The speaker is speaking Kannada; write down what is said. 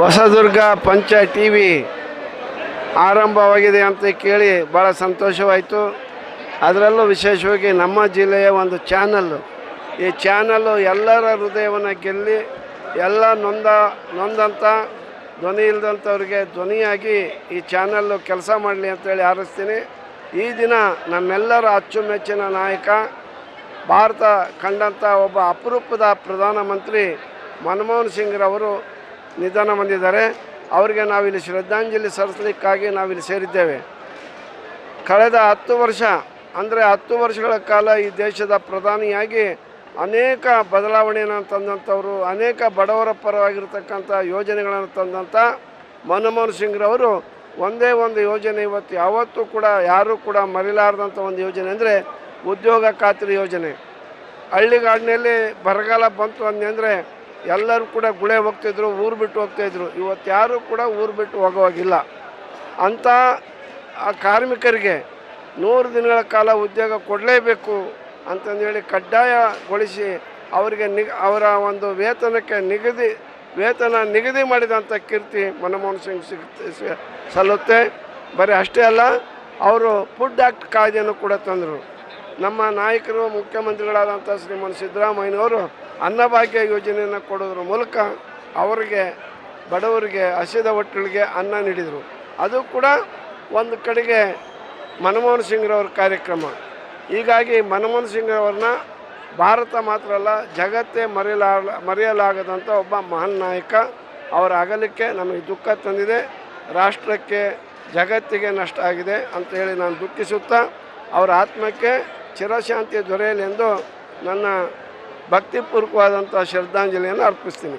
ಹೊಸದುರ್ಗ ಪಂಚಾಯತ್ ಟಿ ವಿ ಆರಂಭವಾಗಿದೆ ಅಂತ ಕೇಳಿ ಭಾಳ ಸಂತೋಷವಾಯಿತು. ಅದರಲ್ಲೂ ವಿಶೇಷವಾಗಿ ನಮ್ಮ ಜಿಲ್ಲೆಯ ಒಂದು ಚಾನಲ್ಲು ಈ ಚಾನಲ್ಲು ಎಲ್ಲರ ಹೃದಯವನ್ನು ಗೆಲ್ಲಿ, ಎಲ್ಲ ನೊಂದ ನೊಂದಂಥ ಧ್ವನಿ ಇಲ್ಲದಂಥವ್ರಿಗೆ ಧ್ವನಿಯಾಗಿ ಈ ಚಾನಲ್ಲು ಕೆಲಸ ಮಾಡಲಿ ಅಂತೇಳಿ ಆರಿಸ್ತೀನಿ ಈ ದಿನ ನಮ್ಮೆಲ್ಲರ ಅಚ್ಚುಮೆಚ್ಚಿನ ನಾಯಕ, ಭಾರತ ಕಂಡಂಥ ಒಬ್ಬ ಅಪರೂಪದ ಪ್ರಧಾನಮಂತ್ರಿ ಮನಮೋಹನ್ ಸಿಂಗ್ರವರು ನಿಧನ ಹೊಂದಿದ್ದಾರೆ. ಅವರಿಗೆ ನಾವಿಲ್ಲಿ ಶ್ರದ್ಧಾಂಜಲಿ ಸಲ್ಲಿಸಲಿಕ್ಕಾಗಿ ನಾವಿಲ್ಲಿ ಸೇರಿದ್ದೇವೆ. ಕಳೆದ ಹತ್ತು ವರ್ಷ, ಅಂದರೆ ಹತ್ತು ವರ್ಷಗಳ ಕಾಲ ಈ ದೇಶದ ಪ್ರಧಾನಿಯಾಗಿ ಅನೇಕ ಬದಲಾವಣೆಯನ್ನು ತಂದಂಥವರು, ಅನೇಕ ಬಡವರ ಪರವಾಗಿರ್ತಕ್ಕಂಥ ಯೋಜನೆಗಳನ್ನು ತಂದಂಥ ಮನಮೋಹನ್ ಸಿಂಗ್ರವರು ಒಂದೇ ಒಂದು ಯೋಜನೆ ಇವತ್ತು ಯಾವತ್ತೂ ಕೂಡ ಯಾರೂ ಕೂಡ ಮರಿಲಾರದಂಥ ಒಂದು ಯೋಜನೆ ಅಂದರೆ ಉದ್ಯೋಗ ಖಾತ್ರಿ ಯೋಜನೆ. ಹಳ್ಳಿಗಾಡಿನಲ್ಲಿ ಬರಗಾಲ ಬಂತು ಅಂದರೆ ಎಲ್ಲರೂ ಕೂಡ ಗುಳೆ ಹೋಗ್ತಿದ್ರು, ಊರು ಬಿಟ್ಟು ಹೋಗ್ತಾಯಿದ್ರು ಇವತ್ತು ಯಾರೂ ಕೂಡ ಊರು ಬಿಟ್ಟು ಹೋಗುವಾಗಿಲ್ಲ. ಅಂಥ ಆ ಕಾರ್ಮಿಕರಿಗೆ ನೂರು ದಿನಗಳ ಕಾಲ ಉದ್ಯೋಗ ಕೊಡಲೇಬೇಕು ಅಂತಂದೇಳಿ ಕಡ್ಡಾಯಗೊಳಿಸಿ ಅವರಿಗೆ ನಿಗ, ಅವರ ಒಂದು ವೇತನಕ್ಕೆ ನಿಗದಿ, ವೇತನ ನಿಗದಿ ಮಾಡಿದಂಥ ಕೀರ್ತಿ ಮನಮೋಹನ್ ಸಿಂಗ್ ಸಿಗ್ ಸಲ್ಲುತ್ತೆ. ಬರೀ ಅಷ್ಟೇ ಅಲ್ಲ, ಅವರು ಫುಡ್ ಆ್ಯಕ್ಟ್ ಕಾಯ್ದೆಯನ್ನು ಕೂಡ ತಂದರು. ನಮ್ಮ ನಾಯಕರು ಮುಖ್ಯಮಂತ್ರಿಗಳಾದಂಥ ಶ್ರೀಮನ್ ಸಿದ್ದರಾಮಯ್ಯನವರು ಅನ್ನಭಾಗ್ಯ ಯೋಜನೆಯನ್ನು ಕೊಡೋದ್ರ ಮೂಲಕ ಅವರಿಗೆ, ಬಡವರಿಗೆ, ಹಸಿದ ಹೊಟ್ಟೆಗಳಿಗೆ ಅನ್ನ ನೀಡಿದರು. ಅದು ಕೂಡ ಒಂದು ಕಡೆಗೆ ಮನಮೋಹನ್ ಸಿಂಗ್ರವ್ರ ಕಾರ್ಯಕ್ರಮ. ಹೀಗಾಗಿ ಮನಮೋಹನ್ ಸಿಂಗ್ರವ್ರನ್ನ ಭಾರತ ಮಾತ್ರ ಅಲ್ಲ, ಜಗತ್ತೇ ಮರೆಯಲಾ ಮರೆಯಲಾಗದಂಥ ಒಬ್ಬ ಮಹಾನ್ ನಾಯಕ ಅವರ ಅಗಲಿಕೆ ನಮಗೆ ದುಃಖ ತಂದಿದೆ. ರಾಷ್ಟ್ರಕ್ಕೆ, ಜಗತ್ತಿಗೆ ನಷ್ಟ ಆಗಿದೆ ಅಂತ ಹೇಳಿ ನಾನು ದುಃಖಿಸುತ್ತಾ, ಅವರ ಆತ್ಮಕ್ಕೆ ಚಿರಶಾಂತಿ ದೊರೆಯಲಿ ಎಂದು ನನ್ನ ಭಕ್ತಿಪೂರ್ವಕವಾದಂಥ ಶ್ರದ್ಧಾಂಜಲಿಯನ್ನು ಅರ್ಪಿಸ್ತೀನಿ.